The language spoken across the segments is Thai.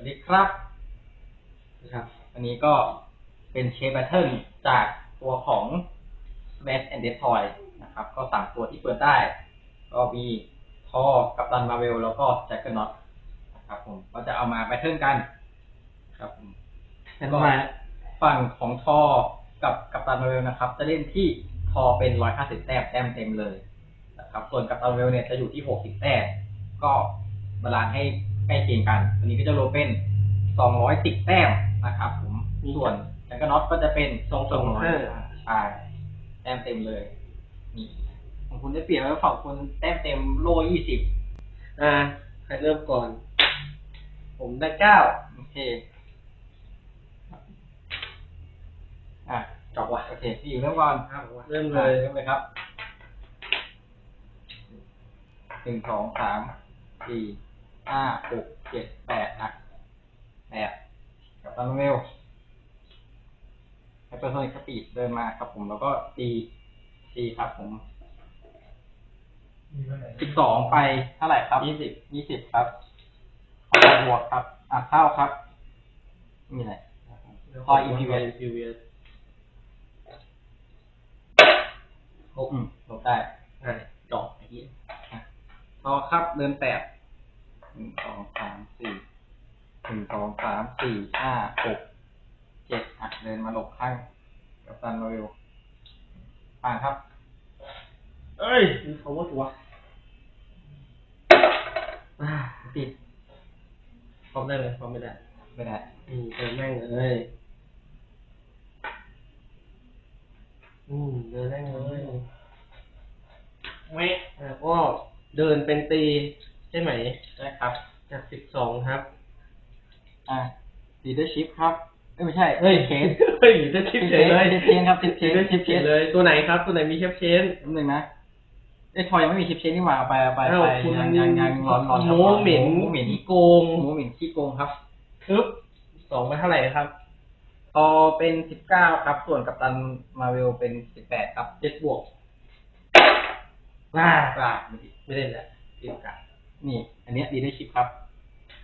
วัสดีครับนะครับ อันนี้ก็เป็นเชฟแบทเทิลจากตัวของ Smash and Destroy นะครับ ก็สามตัวที่เปิดได้ ก็มีทอกับตันมาเวลแล้วก็แจ็คเกอร์น็อตนะครับผมก็จะเอามาแบทเทิลกันครับผมเป็นประมาณฝั่งของทอกับกับตันมาเวลนะครับ จะเล่นที่ทอเป็นร้อยห้าสิบแต้มแต้มเต็มเลยนะครับ ส่วนกับตันมาเวลเนี่ยจะอยู่ที่หกสิบแต้มก็บาลานซ์ให้ ใกล้เคียงกันอันนี้ก็จะรวมเป็นสองร้อยสิบแต้มนะครับผมส่วนแจ็คเกอร์น็อตก็จะเป็นสองสองร้อยใช่แต้มเต็มเลยนี่ของคุณได้เปรียบแล้วฝั่งคุณแต้มเต็มโลยี่สิบอ่าใครเริ่มก่อน ผมได้เก้าโอเคอะจบว่ะโอเคพี่อยู่เริ่มก่อนเริ่มเลยเริ่มเลยครับหนึ่งสองสามสี่ ห้าหกเจ็ดแปดอะแปดกับตันเวลไฮเปอร์โซนิกสปีดเดินมาครับผมแล้วก็ตีตีครับผมสิบสองไปเท่าไหร่ครับยี่สิบยี่สิบครับขอบวกครับ อะเข้าครับไม่มีอะไรพอ EPS EPS หกลบได้อ่าดอกไอ้เหี้ยต่อครับเดินแปดห นึ่งสองสามสี่หนึ่งสองสามสี่ห้าหกเจ็ดอะเดินมาหลบข้างกับตันมาเร็วผ่านครับ เอ้ยมีเขาว่าตัวอ่าติดพร้อมได้ไหมพร้อมไม่ได้ ไม่ได้อืมเดินแม่งเลยอืมเดินแม่งเลยไม่แล้วก็เดินเป็นตี ใช่ไหม ได้ครับจากสิบสองครับ อะ leadership ครับเอ้ยไม่ใช่เฮ้ยเชนเฮ้ยจะชิปเฉยเลยเชนครับเชนจะเชชินปเชเฉยนเลยตัวไหนครับ ตัวไหนมีเชฟเชนนิดนึงนะเอ้ยทอยยังไม่มีชิปเชนนี่หว่าเอาไปเอาไปอ้าวไปคุณยังยังยังร้อนร้อนครับโม้เหม็นโม้เหม็นโกงโม้เหม็นขี้โกงครับทึบสองไปเท่าไหร่ครับพอเป็นสิบเก้าครับ ส่วนกับตันมาเวลเป็นสิบแปดครับเจ็ดบวกว้ากล้าไม่เล่นแล้วเกมกัด นี่ อันเนี้ดีได้ชิปครับ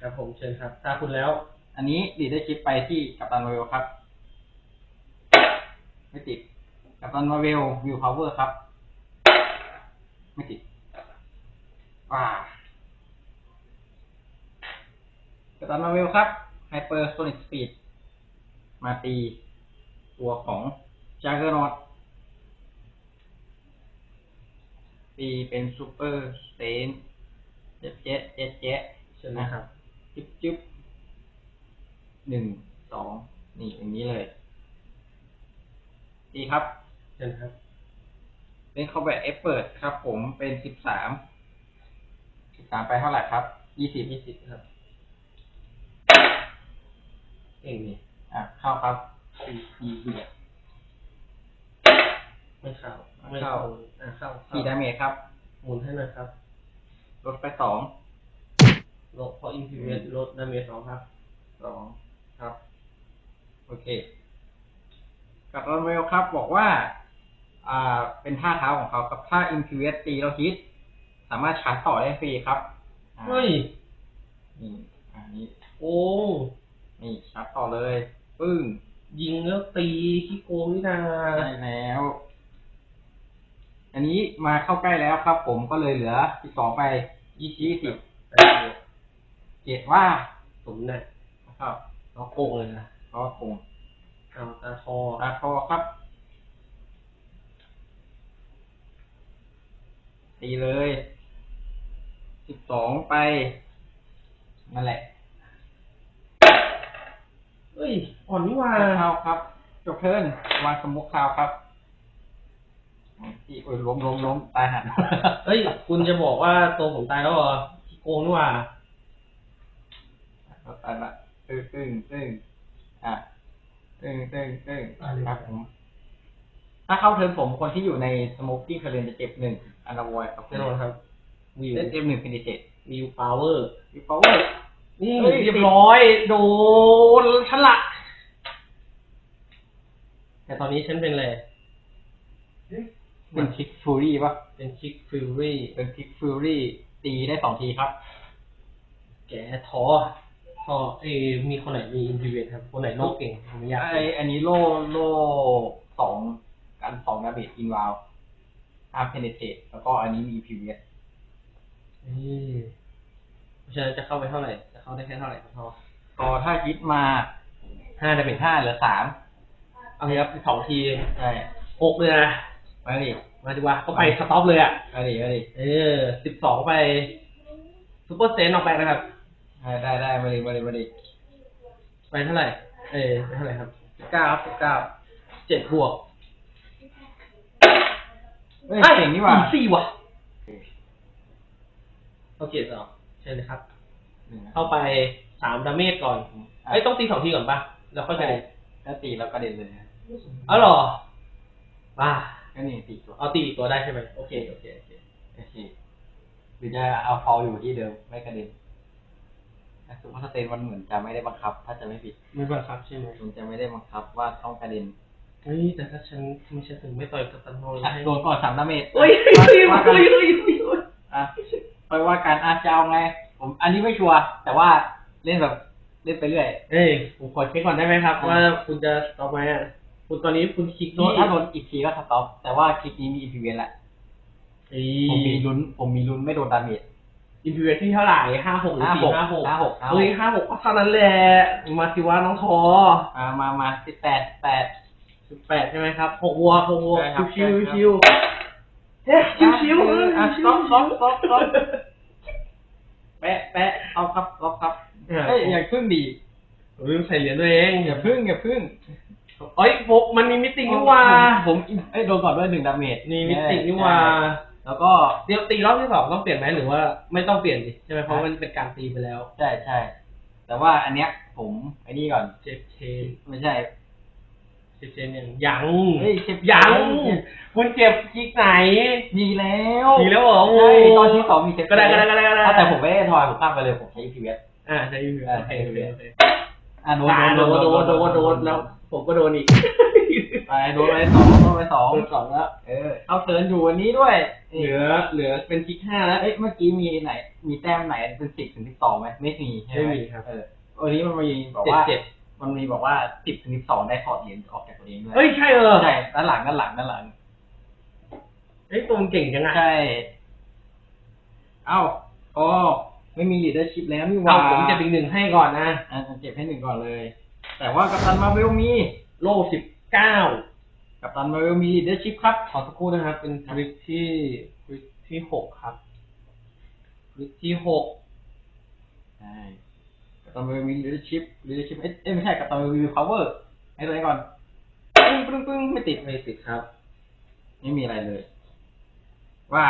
ครับผมเชิญครับถ้าคุณแล้ว อันนี้ดีได้ชิปไปที่กับตันมาเวลครับ ไม่ติด กับตันมาเวลวิวพาวเวอร์ครับ ไม่ติดว้ากับตันมาเวลครับไฮเปอร์โซนิกสปีดมาตีตัวของจ u กเกอร์นอตตีเป็นซูเปอร์สเตนเจ็ดเจ็ดเจ็ดเจ็ดเชิญนะครับจึ๊บจึ๊บหนึ่งสองนี่อย่างนี้เลย ดีครับเชิญครับเป็นคอ b แบ t เอฟเปิดครับ ผมเป็นสิบสามสิบสามไปเท่าไหร่ครับยี่สิบยี่สิบครับเก่งนี่อะเข้าครับสี่สี่เบียดไม่เข้าไม่เข้าอะเข้าสี่ดาเมจครับหมุนให้หนะครับ ลดไปสองลดพออินฟิเวสลดดาเมจสองครับสองครับ โอเค กับรอนเวลครับบอกว่า อ่า เป็นท่าเท้าของเขาครับถ้าอินฟิวเอสตีเราฮิต สามารถชาร์จต่อได้ฟรีครับอ่าเฮ้ย นี่อันนี้โอ้ นี่ชาร์จต่อเลย ปึ้ง ยิงแล้วตีขี้โกงนี่นาได้แล้ว อันนี้มาเข้าใกล้แล้วครับ ผมก็เลยเหลือสิบสองไป ยี่สิบเจ็ดว่าผมเนี่ยครับเราโกงเลยนะเพราะว่าคงเอาตาคอราคอครับตีเลยสิบสองไปนั่นแหละเฮ้ย อ่อนนี่หว่าเข้าครับจบเทิร์นวางสมุกข่าวครับ ที่โอ้ยล้มล้มล้มตายหันเฮ้ย คุณจะบอกว่าตัวผมตายแล้วเหรอขี้โกงนี่หว่าตายละตึ้งตึ้งตึ้งอะตึ้งตึ้งตึ้งครับผมถ้าเข้าเทิร์นผมคนที่อยู่ในสโมกกิ้งเคอร์เรนจะเจ็บหนึ่งอันดาวอยครับแน่นอนครับวิวเล่นเจ็บหนึ่งฟินิเชตวิวพาวเวอร์วิปเวอร์นี่เฮ้ยเรียบร้อย โดนฉละแต่ตอนนี้ฉันเป็นอะไร เป็นคิกฟูรี่ปะเป็นชิคฟิลลี่ เป็นคิกฟูรี่ ตีได้สองทีครับ แกท้อพอเอยมีคนไหนมีอินทิเวตครับ คนไหนโลกเก่งผมไม่อยากไออันนี้โล่โล่สองกันสองดาเมจอินวาวอาร์เพนเทตแล้วก็อันนี้มีพีเวียเอ้ยเพราะฉะนั้นจะเข้าไปเท่าไหร่ จะเข้าได้แค่เท่าไหร่ครับพ่อก็ถ้าคิดมาห้าดาเมเป็จนห้าเหลือสามเอาเลยครับสองทีใช่หกเลยนะ มาดิมาดีกว่าก็ไปสต็อปเลยอะมาดิมาดิเออสิบสองไปซูเปอร์เซนออกไปนะครับได้ได้ได้มาดิมาดิมาดิไปเท่าไหร่ เออไปเท่าไหร่ครับสิบเก้าครับสิบเก้าเจ็ดบวกเฮ้ยเก่งนี่หว่าอีสี่ว่ะโอเคสองเชิญเลยครับ เข้าไปสามดาเมจก่อนไอ้ยต้องตีสองทีก่อนปะแล้วค่อยไปใช่ถ้าตีแล้วกระเด็นเลยนะเอ้าเหรอบ้า ก็นี่ตีตัวเอาตีอีกตัวได้ใช่ไหมโอเคโอเคโอเคโอเคหรือจะเอาฟอลอยู่ที่เดิมไม่กระเด็นแต่ซูเปอร์สเตนมันเหมือนจะไม่ได้บังคับ ถ้าจะไม่ผิดไม่บังคับใช่ไหมมันจะไม่ได้บังคับว่าต้องกระเด็นเฮ้ยแต่ถ้าฉันไม่ใช่ถึงไม่ต่อยกับตันโนเลยให้โดนก่อนสามดาเมจเฮ้ยเฮ้ยว่าเฮ้ยกันเฮ้ยเฮ้ยเฮ้ยอะไปว่าการอาจจะเอาไง ผมอันนี้ไม่ชัวร์แต่ว่าเล่นแบบเล่นไปเรื่อย เอ้ยผมขอเช็คก่อนได้ไหมครับอ่าว่าคุณจะต่อไหมอะ คุณตอนนี้คุณคลิกโดนถ้าโดนอีกทีก็สต็อปแต่ว่าคลิปนี้มีอินพิเวนแหละอีผมมีลุ้น ผมมีลุ้นไม่โดนดาเมจอินพิเวที่เท่าไหร่ห้าหกหรือสี่ห้าหกห้าหกห้าหกเฮ้ยห้าหกก็เท่านั้นแหละ มาสิว่าน้องทอมามามาสิบแปดแปดสิบแปดใช่ไหมครับหกวัวหกวัวใช่ครับชิวใช่ชิวครับเฮ้ยชิวชิวอะชิสวต็อปสต็อปสต็อปสต็อปแปะแปะเอาครับล็อกครับเอ้ยอย่าพึ่งดีลืมใส่เหรียญตัวเองอย่าพึ่งอย่าพึ่ง เอ้ยโฟกมันมีมิตินี่หว่าผมผมเอ้ยโดนก่อนด้วยหนึ่งดาเมจมีมิตินี่หว่า แล้วก็เดี๋ยวตีรอบที่สองต้องเปลี่ยนไหมหรือว่าไม่ต้องเปลี่ยนดิใช่ไหมเพราะมันเป็นการตีไปแล้ว ใช่ใช่ แต่ว่าอันเนี้ยผมไอ้นี่ก่อนเจ็บเชนไม่ใช่เจ็บเชนยังยังเฮ้ยเจ็บยังเจ็บคุณเจ็บคลิกไหน มีแล้วมีแล้วเหรอใช่ตอนที่สองมีเจ็บก็ได้ก็ได้ก็ได้ก็ได้แต่ผมไม่ได้ทอยผมข้ามไปเลยผมใช้ EPS อ่าใช่อยู่อ่าโอเคโอเคโอเคอะโดนอ่าโดนโดนโดนโดนแล้ว ผมก็โดนอีกไปโดนไปสองโดนไปสองโดนสองแล้วเออเอาเทิร์นอยู่วันนี้ด้วย เหลือเหลือเป็นคลิกห้าแล้วเอ้ยเมื่อกี้มีไหน มีแต้มไหนเป็นสิบถึงสิบสองไหมไม่มีใช่ไหมไม่มีครับเออวันนี้มันมีบอกเจ็ดว่าเจ็ดมันมีบอกว่าสิบถึงสิบสองได้ถอดเหรียญออกจากตัวเองด้วยเฮ้ยใช่เออใช่ด้านหลังด้านหลังด้านหลังเฮ้ยตัวมันเก่งจังอะใช่เอ้าพอไม่มี leadership แล้วนี่หเอาว่าผมจะเป็นหนึ่งให้ก่อนนะอะผมเก็บให้หนึ่งก่อนเลย แต่ว่ากัปตันมาเวลมีโล่สิบเก้ากัปตันมาเวลมี leadership ครับขอสักครู่นะครับ เป็นทริคที่ทริคที่หกครับทริคที่หกใช่กัปตันมาเวลมี leadership leadership เอ้ยเอ้ยไม่ใช่กัปตันมาเวลมี power ให้ตัวเองก่อนปึ้งปึ้งปึ้งไม่ติดไม่ติดครับ ไม่มีอะไรเลย ว่า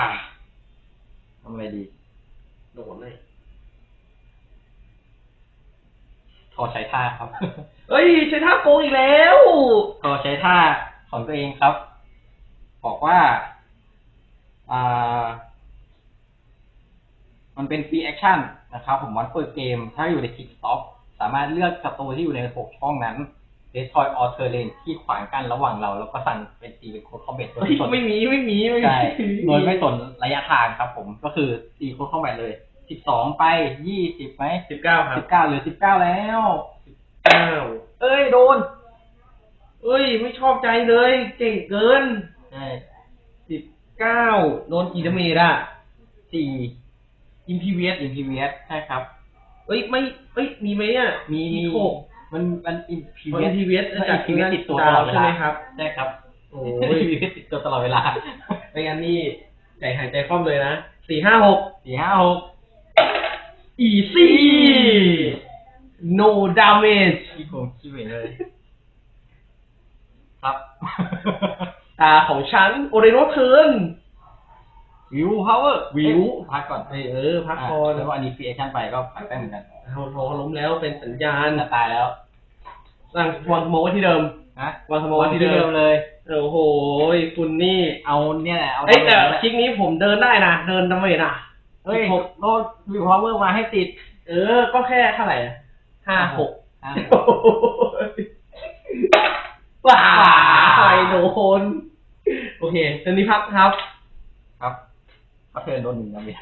ทำอะไรดี โดนเลย ขอใช้ท่าครับเฮ้ยใช้ท่าโกงอีกแล้วขอใช้ท่าของตัวเองครับ บอกว่า อ่า มันเป็นฟรีแอคชั่นนะครับ ผมวันเปิดเกม ถ้าอยู่ในคลิกสต็อปสามารถเลือกศัตรูที่อยู่ในหกช่องนั้น destroy all terrain ที่ขวางกั้นระหว่างเรา แล้วก็สั่งเป็นตีเป็นโค้ดคอมเบทโดยเฮ้ยไม่สนไม่มีไม่มีไม่มีใช่โดยไม่สนระยะทางครับ ผมก็คือตีโค้ดคอมเบทเลย สิบสองไปยี่สิบไหมสิบเก้าครัสิบบเก้าเหลือสิบเก้าแล้ว เก้าเอ้ยโดนเอ้ย ไม่ชอบใจเลย เก่งเกินใช่สิบเก้าโดนกี่ดาเมจอะสี่อิมพีเวสอินพีเวียสใช่ครับ เอ้ยไม่เอ้ยมีไหมอะมีมีหกมันมันอินพีเพราะเวียอิสมพีเวสมันจากอินพีเวียสติดตัวตดาลอวดเวใช่ลาไหมครับใช่ครับโอ้อินยพีเวียสติดตัวตลอดเวลาไม่งั้นนี่ใจหายใจคว่ำเลยนะสี่ห้าหกสี่ห้าหก easy no damage ที่ผมคิดไว้เลย ครับ ตาของฉัน โอเรโนเทิร์นวิวพาวเวอร์วิวพักก่อนเออเออพักอะก่อนแล้วก็อันนี้ฟรีแอคชั่นไปก็พักได้เหมือนกันเอาโทรล้มแล้วเป็นสัญญาณจะตายแล้ววางวางสโมไว้ที่เดิมนะวางสโมไว้ที่เดิมเลยโอ้โหคุณนี่เอาเนี่ยแหละเอาเอ้ยแต่เอาคลิกนี้ผมเดินได้นะเดินดาเมจนะ เฮ้ยหกโลดวิวพาวเวอร์มาให้ติด เออ ก็แค่เท่าไหร่อะห้าหกอะว้าใครโดน โอเคตอนนี้พักครับ ครับก็เทิร์นโดนหนึ่งดาเมจ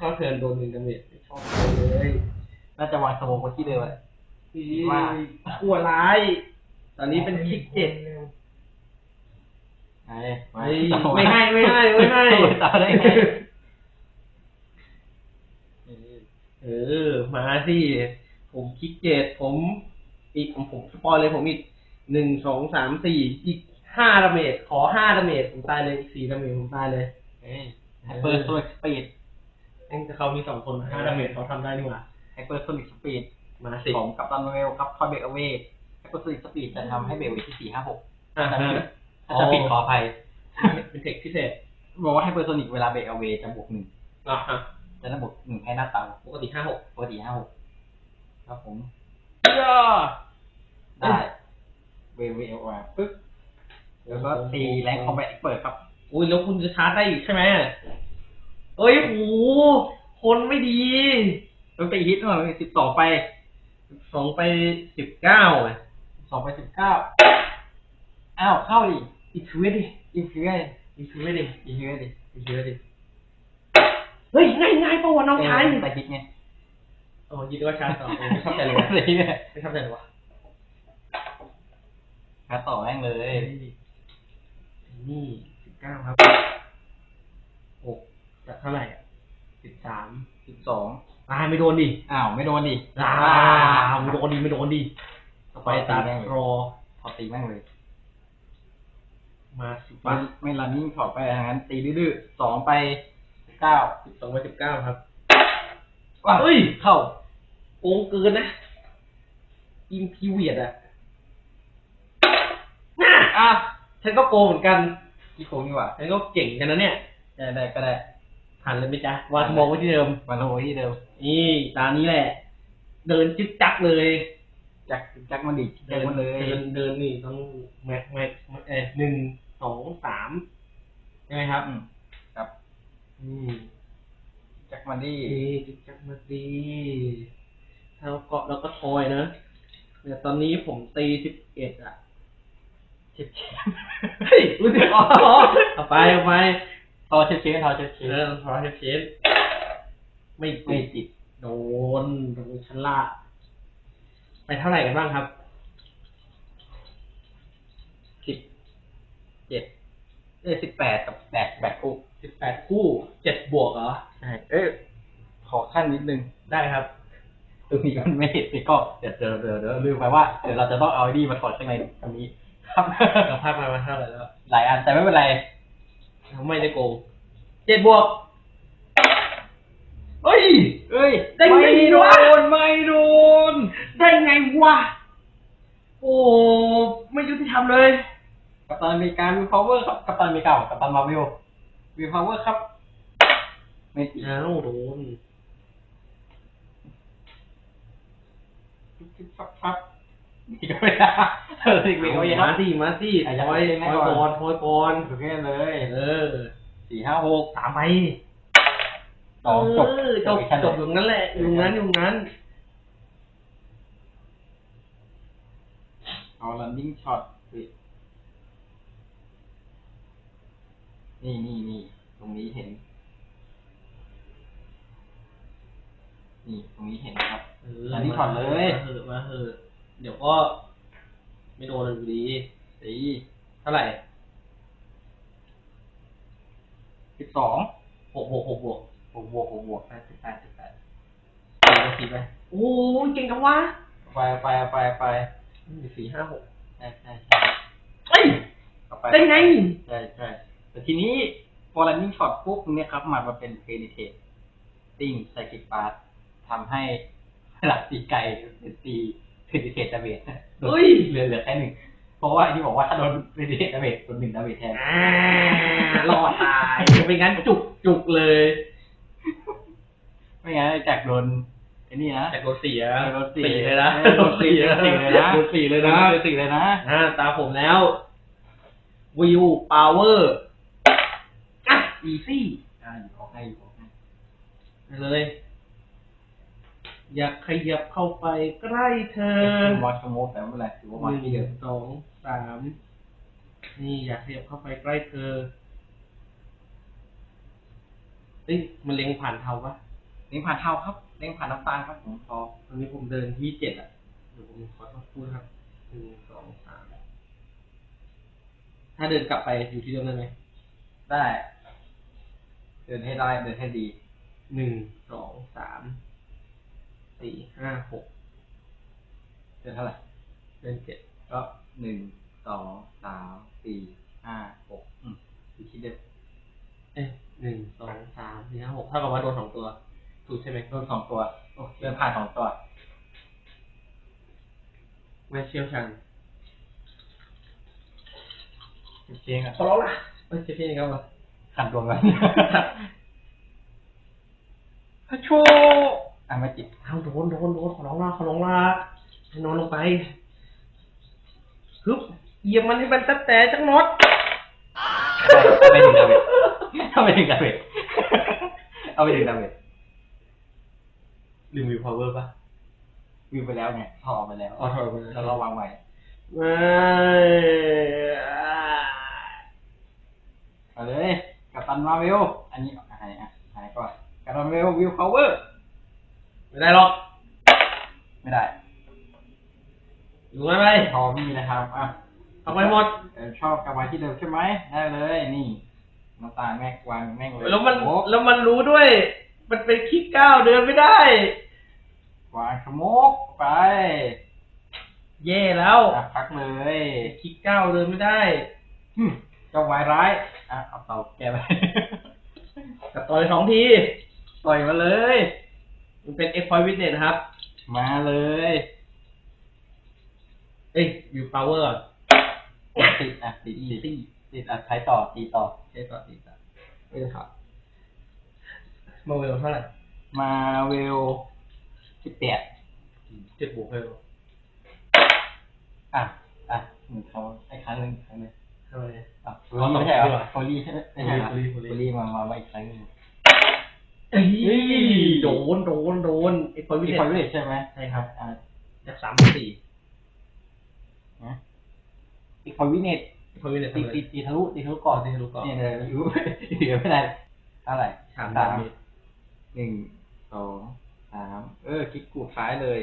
ก็เทิร์นโดนหนึ่งดาเมจไม่ชอบเลยน่าจะวางสโมกไว้ที่เดิมอะว่าว่าขั้วร้าย ตอนนี้เป็นคลิกเจ็ด ไอ้เฮ้ยไม่ให้ไม่ให้ไม่ให้ต่อได้ไงเออ มาสิผมคลิกเจ็ดผมอีกผมผมสปอยเลยผมอีกหนึ่งสองสามสี่อีกห้าดาเมจขอห้าดาเมจผมตายเลยอีกสี่ดาเมจผมตายเลยเฮ้ยไฮเปอร์โซนิกสปีดเองแต่เขามีสองคนห้าดาเมจเขาทำได้นี่หว่าไฮเปอร์โซนิกสปีดมาสิของกัปตันมาเวลครับทอยเบรกเอาเวไฮเปอร์โซนิกสปีดจะทำให้เบรกไว้ที่สี่ห้าหกอ่า ถ้าฮะจะผิดขออภัยเป็นเทคพิเศษ บอกว่าไฮเปอร์โซนิกเวลาเบรกเอาเวจะบวกหนึ่งอ่าฮะจะได้บวกหนึ่งให้หน้าเตาปกติห้าหกปกติห้าหกครับผมย่าได้เวเวลมาปึ๊บแล้วก็ตีแรงคอมแบทเปิดครับ อุ้ยแล้วคุณจะชาร์จได้อีกใช่ไหมเอ้ยโหคนไม่ดีแล้วตีฮิตหน่อยสิบสองไปสองไปสิบเก้าไงสองไปสิบเก้าอ้าวเข้าดิ อีกชีวิตดิอีกทีเลยอีกชีวิตดิอีกทีเลยดิอีกชีวิตดิเฮ้ยง่ายง่ายๆปะวะน้องชายแต่ฮิตไงโอ้ยินดีว่าชาร์จต่อโอ้ไม่ชอบใจเลยอะไรเนี่ยไม่ชอบใจเลยวะหาต่อแม่งเลย นี่สิบเก้าครับหกจากเท่าไหร่อะสิบสามสิบสองอ่าไม่โดนดิ อ้าวไม่โดนดิอ่าไม่โดนดิไม่โดนดิต่อไปตาโรพอตีแม่งเลย มาสิไม่บไม่รันนิ่งถอดไปทางนั้นตีดื้อๆสองไปเก้าสิบสองไปสิบเก้าครับว้าวเฮ้ย เข้าโกงเกินนะ อิมพีเวียดอะน่าอะฉันก็โกงเหมือนกันกี่โค้งนี่หว่าฉันก็เก่งกันนะเนี่ยได้ได้ก็ได้ผ่านเลยไหมจ๊ะวางมองไว้ที่เดิมวันละโที่เดิมนี่ตานี้แหละ เดินจิ๊กจักเลย จักจักมันดิจักมันเลยเดินเดินนี่ต้องแม็กแม็กเอ้ยหนึ่งสองสามใช่ไหมครับอืมครับอืมจักมันดินี่จิ๊กจักมาดีเท้าเกาะแล้วก็ทอยนะแต่ตอนนี้ผมตีสิบเอ็ดอะเช็ดเช็ดเฮ้ยรู้สึกอ๋อเอาไปเอาไปทอเช็ดเช็ดทอเช็ดเช็เอดอพอเชฟเชฟไม่ไม่ติดติดโดนโดนชั้นละ ไปเท่าไหร่กันบ้างครับ สิบเจ็ดเอ้ยสิบแปดกับแบกแบกคู่สิบแปดคู่เจ็ดบวกเหรอ ใช่เอ้ยขอขั้นนิดนึง ได้ครับ ตรงนี้มันไม่เห็นนี่ก็เดี๋ยวเดี๋ยวเดี๋ยวเดี๋ยวลืมไปว่าเดี๋ยวเราจะต้องเอาไอ้นี่มาถอดข้างในตรงนี้ ครับเราพลาดมามาเท่าไหร่แล้ว หลายอันแต่ไม่เป็นไร ไม่ได้โกงเจ็ดบวกเฮ้ย เอ้ยได้ไงไม่โดวะ นไม่โดน ได้ไงวะ โอ้ไม่ยุติธรรมเลย กัปตันอเมริกาวิวพาวเวอร์ครับ กัปตันอเมริกากับกัปตันมาร์เวลวิวพาวเวอร์ครับ ไม่ติดอ้าวโดนฟับฟับนี่ก็ไม่ได้เออสิเมกเอาอย่างมานั้นสิมาสิอะทยังอยไม่ทได้อยก่ก่ออนนทอยก่อน ถูกแค่เลย เออสี่ห้าหกสามใบ สองจบเออจบอีกขั้นจบอยู่นั้นแหละอยู่นั้นอยู่นั้น เอาลันดิ้งช็อตนี่นี่นี่ตรงนี้เห็น นี่ตรงนี้เห็นครับเอออันนี้ถอดเลยมาเหอะมาเหอะเดี๋ยวก็ไม่โดนอยู่ดีสีเท่าไหร่สิบสองหกบวกหกบวก บวกบวกบวกบวกแปดสิบแปดสิบแปดสี่นาทีไปโอ้ยเก่งจังวะไปไปไปไปสี่ห้าหกใช่ใช่ใช่เอ้ยเอาไปได้ไงใช่ใช่แต่ทีนี้พอลันนิ่งช็อตปุ๊บเนี่ยครับ มันมาเป็นเพนิเทตติ้งไซคิปาร์ทำให้หลักตีไกลเป็นตีเพนิเทตดาเมจเฮ้ยเหลือเหลือแค่หนึ่งเพราะว่าที่บอกว่าถ้าโดนเพนิเทตดาเมจโดนหนึ่งดาเมจแทนอ่ารอดตายไม่งั้นจุกจุกเลย ไม่งั้นจากโดนไอ้นี่นะแต่โดนสี่อะโดนสี่สี่เลยนะเออโดนสี่โดนสี่เลยนะโดนสี่เลยนะโดนสี่เลยนะอ่าตาผมแล้ววิวพาวเวอร์อะอีซี่อ่าอยู่ออกให้อยู่ออกให้เลย อยากขยับเข้าไปใกล้เธอวอชโมกแต่ไม่เป็นไรถือว่าหมาที่เดินึ่มงสองสามนี่อยากขยับเข้าไปใกล้เธอเอ้ยมันเล็งผ่านเทาปะ นี่ผ่านเท้าครับเร่งผ่านน้ำตาลครับผมพอตอนนี้ผมเดินที่เจ็ดอะเดี๋ยวผมขอสักครู่นะครับหนึ่งสองสามถ้าเดินกลับไปอยู่ที่เดิมได้ไหมได้ เดินให้ได้เดินให้ดีหนึ่งสองสามสี่ห้าหกเดินเท่าไหร่เดินเจ็ดก็หนึ่งสองสามสี่ห้าหกอืมอยู่ที่เดิมเอ้ยหนึ่งสองสามสี่ห้าหกเท่ากับว่าโดนสองตัว ถูกใช่ไหมโดนสองตัวเดินผ่านสองตัวไม่เชี่ยวชาญเชียงอะขอร้องละไม่ใช่พี่ครับวะขันดวงกันพระโชอะไม่จิตเอาโดนโดนโดนขอร้องละขอร้องละให้นอนลงไปฮึบเหยียบมันให้มันตัดแต่จังน็อตเอาไปถึงดาเมจเอาไปถึงดาเมจเอาไปถึงดาเมจ ลืมวิวพาวเวอร์ป่ะวิวไปแล้วไงพอไปแล้วอ๋อถอยไปแล้วแล้วเราวางไว้ไม่เอาเลยกัปตันมาเวลอันนี้หายอะหายก่อนกัปตันมาเวลวิวพาวเวอร์ไม่ได้หรอกไม่ได้อยู่ไม่ไปพอมีนะครับอะ เอาไปหมด เออชอบกลับมาที่เดิมใช่ไหมได้เลยนี่น้ำตาลแม่งวางแม่งเลยแล้วมันโอ้แล้วมันรู้ด้วย มันเป็นคลิกก้าวเดินไม่ได้วางขโมกไปแย่แล้วอะพักเลยคลิกก้าวเดินไม่ได้หึเจ้าวายร้ายอะเอาเตาแกไปกับต่อยสองทีต่อยมาเลย มันเป็น X Point Witness นะครับ มาเลย เอ้ยอยู่ power ติดอะติดติดติดติดอะใช้ต่อตีต่อใช่ต่อตีต่อไม่ได้ครับ มาเวลเท่าไหร่มาเวลสิบแปดเจ็ดบวกเวลอะอะหนึ่งเขาไอ้ครั้งหนึ่งครั้งหนึ่งทำไมอะอ๋อไม่ใช่เหรสองทีอเหรอโคลี่ใช่ไหมไม่ใช่เหรอโคลี่โคลี่โคลี่มามามาอีกครั้งหนึ่งเอ้ยโดนโดนโดน X Point มี Witness คนรู้ใช่ไหมใช่ครับอ่าจากสามเป็นสี่นะอีกคนวิเนต X Point Witness ตีทำไมตีตีทะลุตีทะลุก่อนตีทะลุก่อนเนี่ยเลยอยู่เหลือไม่ได้เท่าไหร่สามดาเมจ หนึ่งสองสามเออคลิกกูดซ้ายเลย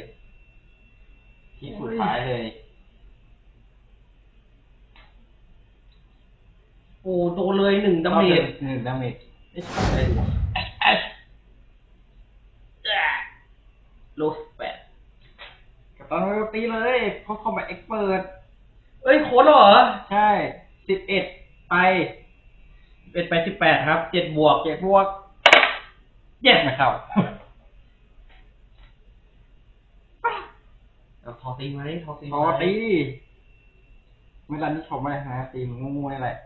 คลิกกูดซ้ายเลย โอ้โดนเลยหนึ่งดาเมจหนึ่งดาเมจไม่ใช่อะไรวะโลสแปดกับตอนนี้ตีเลยเพราะคอมแบทเอ็กเปิดเอ้ยโค้ดแล้วเหรอ ใช่สิบเอ็ดไปเป็นไปสิบแปดครับเจ็ดบวกเจ็ดบวก แยกไม่เข้าเอาทอตีไหมทอตีไหมพอตีเวลานี้ชมไม่ได้นะตีมันงูๆนี่แหละ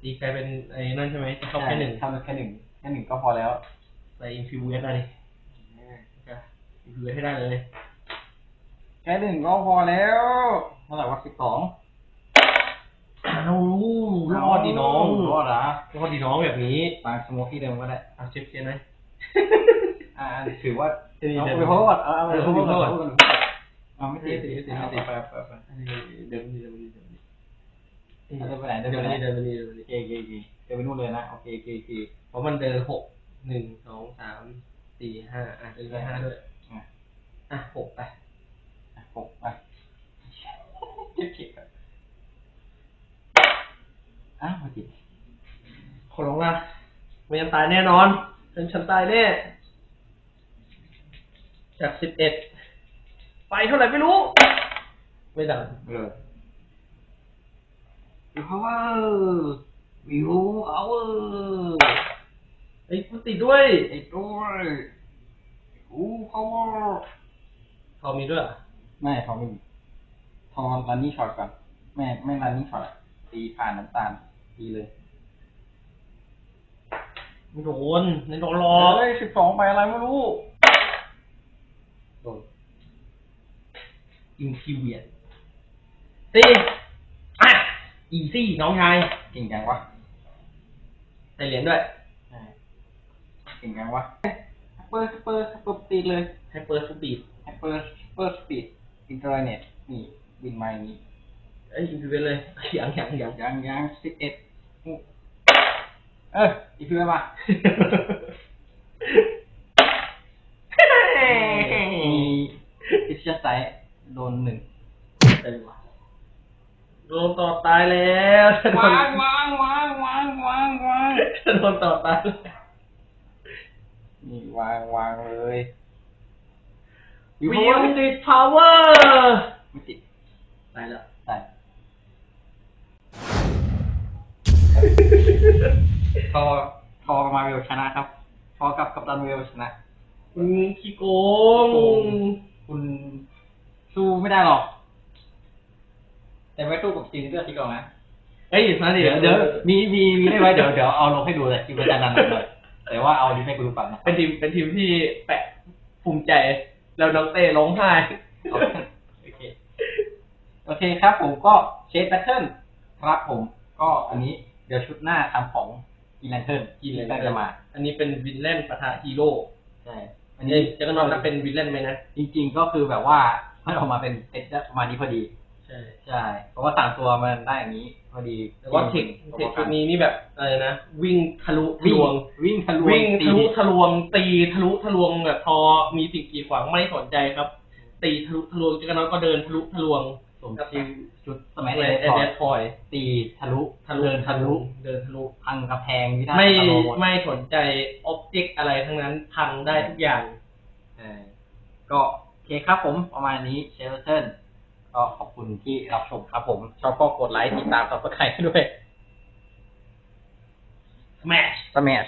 ตีกลายเป็นไอ้นั่นใช่ไหมจะเข้าแค่หนึ่งทำแค่หนึ่งแค่หนึ่งก็พอแล้วใส่อินฟิวเวสอะไรอินฟิวเวสให้ได้เลย แค่หนึ่งก็พอแล้วเท่าไหร่ว่าสิบสอง อ้าวรอดดีน้อง รอ ดนะรอดดีน้องแบบนี้บางสโมกที่เดิมก็ได้เอาเชฟเชียร์ไหมอ่าถือว่าจะดีเอาเดิมไปโพสก่อนเอาไปโพสก่อนเอาไปโพสก่อนเอาไปโพสก่อนเอาไม่ติดไม่ติดไม่ติดเอาไม่ติดไปไปไปเดิมดีเดิมดีเดิมดีเอาเดินไปไหนเดิเดินมไปไหนดีเดิมดีเดิมดีโอเคโอเคโอเคเดินไปนู่นเลยนะโอเคโอเคโอเคเพราะมันเดินหกหนึ่งสองสามสี่ห้าอะเดินไปห้าด้วยอะอะหกไปอะหกไปเก็บเก็บก่อนอ้าวไม่ติด ขอร้องละไม่ยังตายแน่นอนเป็นฉันตายแน่ จากสิบเอ็ดไปเท่าไหร่ไม่รู้ ไม่ดังเออวิวพาวเวอร์วิวพาวเวอร์ไอ้ยกูติดด้วยไอ้ด้วยวิวพาวเวอร์เขามีด้วยเหรอไม่ทอไม่มีทอรันนี่ช็อตก่อนไม่ไม่รันนี่ช็อตอะตีผ่านน้ำตาลตีเลย ไม่โดนไม่โดนหรอกเฮ้ยสิบสองไปอะไรไม่รู้ โดนอินคิวเวียนตีอะอีซี่น้องชายเก่งจังวะใส่เหรียญด้วยใช่เก่งจังวะเปอร์เปอร์เปอร์ตีเลยให้เปิดสปีดเปอร์เปอร์สปีดอินเทอร์เน็ตนี่บินมาอย่างนี้ไอ้ยอินฟิวเวนเลยยังยังยังยังยังสิบเอ็ด เอออีกทีมามีอิชไซโดนหนึ่งไปดีกว่โดนต่อตายแล้ววางวางวางวางวางวางโดนต่อตายนี่วางวางเลยวิวติดพาวเวอร์ไม่ติดตายแล้วตาย ทอทอกับมาเวลชนะครับ ทอกับกัปตันเวลชนะคุณขี้โกง คุณสู้ไม่ได้หรอก แต่ไม่สู้กับจริงเลือกที่ก่อนนะเฮ้ยมาดิเดี๋ยวเดี๋ยวมีมีมีได้ไว้เดี๋ยวเดี๋ยวเอาลงให้ดูเลยคลิปประจานนั้นเลยแต่ว่าเอาลิงก์ให้กูดูก่อนนะเป็นทีมเป็นทีมที่แปะภูมิใจ แล้วน้องเต้ร้องไห้โอเคโอเคครับผมก็เชฟแพทเทิร์นครับผม ก็อันนี้เดี๋ยวชุดหน้าทำของ กีแลนเทิร์นกีแลนเทิร์นจะมา อันนี้เป็นวินแลนปะทะฮีโร่ใช่อันนี้จะก็นอนนับเป็นวินแลนไหมนะจริง ๆ ก็คือแบบว่ามันออกมาเป็นเซตประมาณนี้พอดี ใช่ใช่ เพราะว่าต่างตัวมันได้อย่างนี้พอดีแต่ว่าเทคเทคชุดนี้นี่แบบอะไรนะวิ่งทะลุทะวิ่ลงวง วิ่งทะลวงวิ่งตีทะลุทะลวง ตีทะลุทะลวงแบบพอมีสิ่งกีดขวางไม่สนใจครับ ตีทะลุทะลวงจะก็นอนก็เดินทะลุทะลวง สมชื่อชุดสมัยแอเด็ดกแอดพอยตีทะลุทะลุเดินทะลุเดินทะลุพังกระแพงวินาศไม่ตลอดไม่สนใจอ็อบเจกต์อะไรทั้งนั้นพังได้ทุกอย่างเออก็โอเคครับผมประมาณนี้เชลเทิร์นก็ขอบคุณที่รับชมครับผม ชอบก็กดไลค์ติดตามซับสไครต์ด้วย smash สมัช